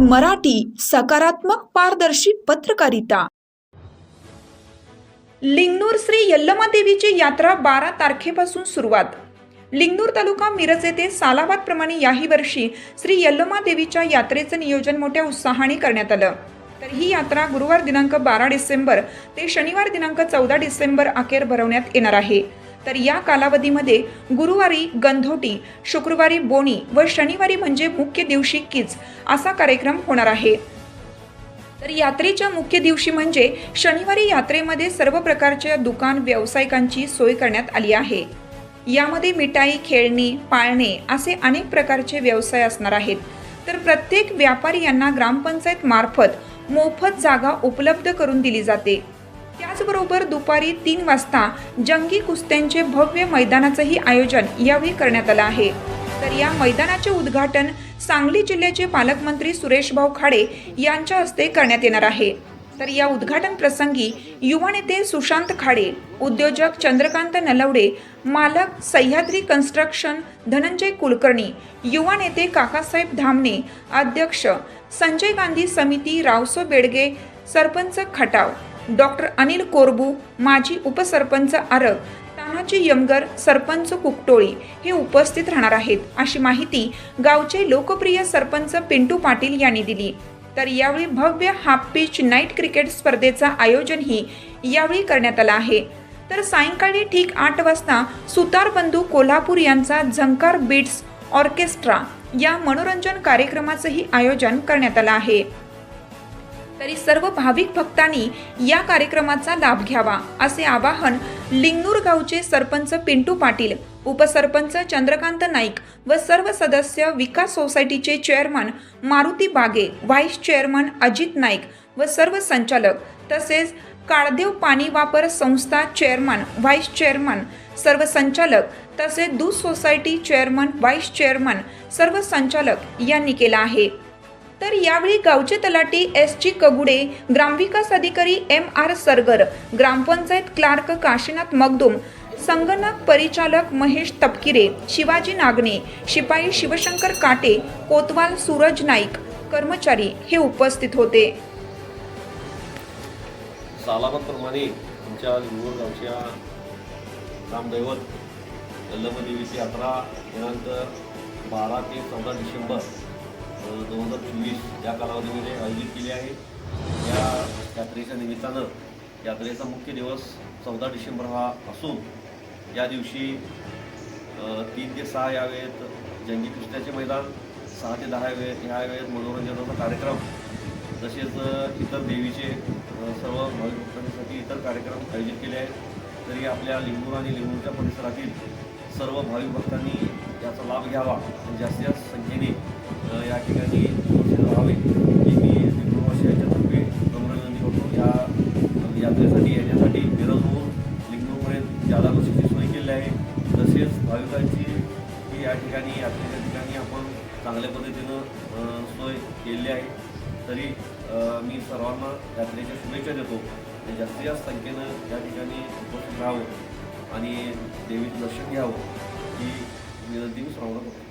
मराठी सकारात्मक पारदर्शी पत्रकारिता. लिंगनूर श्री यल्लमा देवीची यात्रा बारा तारखेपासून सुरुवात. लिंगनूर तालुका मिरज येथे सालाबाद प्रमाणे याही वर्षी श्री यल्लमा देवीच्या यात्रेचं नियोजन मोठ्या उत्साहाने करण्यात आलं. तर ही यात्रा गुरुवार दिनांक बारा डिसेंबर ते शनिवार दिनांक चौदा डिसेंबर अखेर भरवण्यात येणार आहे. तर या कालावधीमध्ये गुरुवारी गंधोटी शुक्रवारी बोणी व शनिवारी म्हणजे मुख्य दिवशी किच असा कार्यक्रम होणार आहे. तर यात्रेच्या मुख्य दिवशी म्हणजे शनिवारी यात्रेमध्ये सर्व प्रकारच्या दुकान व्यावसायिकांची सोय करण्यात आली आहे. यामध्ये मिठाई खेळणी पाळणे असे अनेक प्रकारचे व्यवसाय असणार आहेत. तर प्रत्येक व्यापारी यांना ग्रामपंचायत मार्फत मोफत जागा उपलब्ध करून दिली जाते. त्याचबरोबर दुपारी तीन वाजता जंगी कुस्त्यांचे भव्य मैदानाचंही आयोजन यावेळी करण्यात आलं आहे. तर या मैदानाचे उद्घाटन सांगली जिल्ह्याचे पालकमंत्री सुरेशभाऊ खाडे यांच्या हस्ते करण्यात येणार आहे. तर या उद्घाटन प्रसंगी युवा नेते सुशांत खाडे उद्योजक चंद्रकांत नलवडे मालक सह्याद्री कन्स्ट्रक्शन धनंजय कुलकर्णी युवा नेते काकासाहेब धामणे अध्यक्ष संजय गांधी समिती रावसो बेडगे सरपंच खटाव डॉक्टर अनिल कोरबू माजी उपसरपंच आरग तानाजी यमगर सरपंच कुकटोळी हे उपस्थित राहणार आहेत. अशी माहिती गावचे लोकप्रिय सरपंच पिंटू पाटील यांनी दिली. तर यावेळी भव्य हाफ पिच नाईट क्रिकेट स्पर्धेचं आयोजनही यावेळी करण्यात आलं आहे. तर सायंकाळी ठीक आठ वाजता सुतार बंधू कोल्हापूर यांचा झंकार बीट्स ऑर्केस्ट्रा या मनोरंजन कार्यक्रमाचंही आयोजन करण्यात आलं आहे. तरी सर्व भाविक भक्तांनी या कार्यक्रमाचा लाभ घ्यावा असे आवाहन लिंगनूर गावचे सरपंच पिंटू पाटील उपसरपंच चंद्रकांत नाईक व सर्व सदस्य विकास सोसायटीचे चेअरमन मारुती बागे व्हाईस चेअरमन अजित नाईक व सर्व संचालक तसेच काळदेव पाणी वापर संस्था चेअरमन व्हाईस चेअरमन सर्व संचालक तसेच दूध सोसायटी चेअरमन व्हाईस चेअरमन सर्व संचालक यांनी केला आहे. तर यावेळी गावचे तलाठी एस जी कगुडे ग्रामविकास अधिकारी एम आर सरगर ग्रामपंचायत क्लार्क काशीनाथ मगदुम संगणक परिचालक महेश तपकिरे शिवाजी नागणे शिपाई शिवशंकर काटे कोतवाल सूरज नाईक कर्मचारी हे उपस्थित होते. सालाबादप्रमाणे आमच्या लिंगूर गावच्या रामदैवत यल्लमदेवीची यात्रा दिनांक बारा ते चौदा डिसेंबर दोन हजार चोवीस या कालावधीमध्ये आयोजित केली आहे. या यात्रेच्या निमित्तानं यात्रेचा मुख्य दिवस चौदा डिसेंबर हा असून या दिवशी तीन ते सहा या वेळेत जंगी कृष्णाचे मैदान सहा ते दहा वेळ ह्या वेळेत मनोरंजनाचा कार्यक्रम तसेच इतर देवीचे सर्व भाविक भक्तांसाठी इतर कार्यक्रम आयोजित केले आहेत. तरी आपल्या लिंबूर आणि लिंबूरच्या परिसरातील सर्व भाविक भक्तांनी याचा लाभ घ्यावा आणि जास्तीत जास्त संख्येने या ठिकाणी राहावे. की मी लिंबूरवासियांच्या तर्फे नम्र विनंती करतो. या यात्रेसाठी येण्यासाठी होऊन लिंबूरपर्यंत जादा बसेसची सोय केली आहे तसेच भाविकांची ही या ठिकाणी यात्रेच्या ठिकाणी आपण चांगल्या पद्धतीनं सोय केलेली आहे. तरी मी सर्वांना यात्रेच्या शुभेच्छा देतो आणि जास्तीत जास्त संख्येनं या ठिकाणी उपस्थित राहावं. आणि देवीचं दर्शन घ्यावं ही विनंती मी सर्वांना करतो